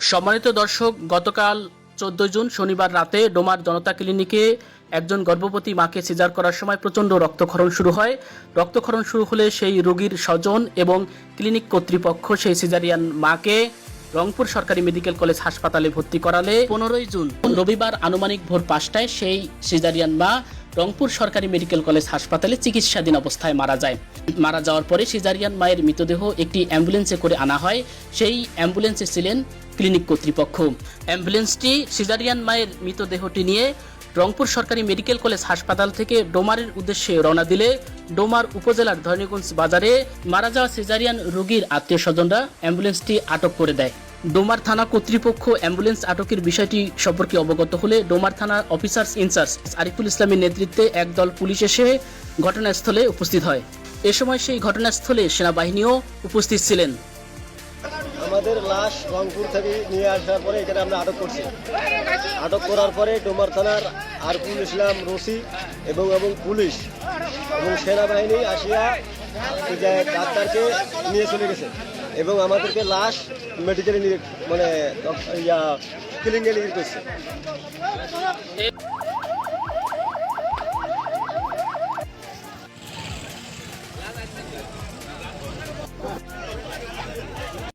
সম্মানিত দর্শক গতকাল চোদ্দ জুন শনিবার রাতে ডোমার জনতা ক্লিনিকে একজন গর্ভবতী মাকে সিজার করার সময় প্রচণ্ড রক্তক্ষরণ শুরু হয়। রক্তক্ষরণ শুরু হলে সেই রোগীর স্বজন এবং ক্লিনিক কর্তৃপক্ষ সেই সিজারিয়ান মাকে রংপুর সরকারি মেডিকেল কলেজ হাসপাতালে ভর্তি করালে। পনেরোই জুন রবিবার আনুমানিক ভোর পাঁচটায় সেই সিজারিয়ান মা রংপুর সরকারি মেডিকেল কলেজ হাসপাতালে চিকিৎসাধীন অবস্থায় মারা যায়। মারা যাওয়ার পরে সিজারিয়ান মায়ের মৃতদেহ একটি অ্যাম্বুলেন্সে করে আনা হয়। সেই অ্যাম্বুলেন্সে ছিলেন ক্লিনিক কর্তৃপক্ষ। অ্যাম্বুলেন্সটি সিজারিয়ান মায়ের মৃতদেহটি নিয়ে রংপুর সরকারি মেডিকেল কলেজ হাসপাতাল থেকে ডোমারের উদ্দেশ্যে রওনা দিলে ডোমার উপজেলার ধরণীগঞ্জ বাজারে মারা যাওয়া সিজারিয়ান রোগীর আত্মীয় স্বজনরা অ্যাম্বুলেন্সটি আটক করে দেয়। ডোমার থানা কর্তৃপক্ষ অ্যাম্বুলেন্স আটকের বিষয়টি সম্পর্কে অবগত হলে ডোমার থানার অফিসার্স ইনচার্জ আরিফুল ইসলামের নেতৃত্বে একদল পুলিশ এসে ঘটনাস্থলে উপস্থিত হয়। এ সময় সেই ঘটনাস্থলে সেনাবাহিনীও উপস্থিত ছিলেন। আমাদের লাশ রংপুর থেকে নিয়ে আসার পরে এখানে আমরা আটক করছি। আটক করার পরে ডোমার থানার আরকুল ইসলাম রশি এবং এবং পুলিশ এবং সেনাবাহিনী আসিয়া ডাক্তারকে নিয়ে চলে গেছে। এবং আমাদেরকে লাশ মেডিকেলে নিয়ে মানে ইয়া ক্লিনিকে নিয়ে গেছে।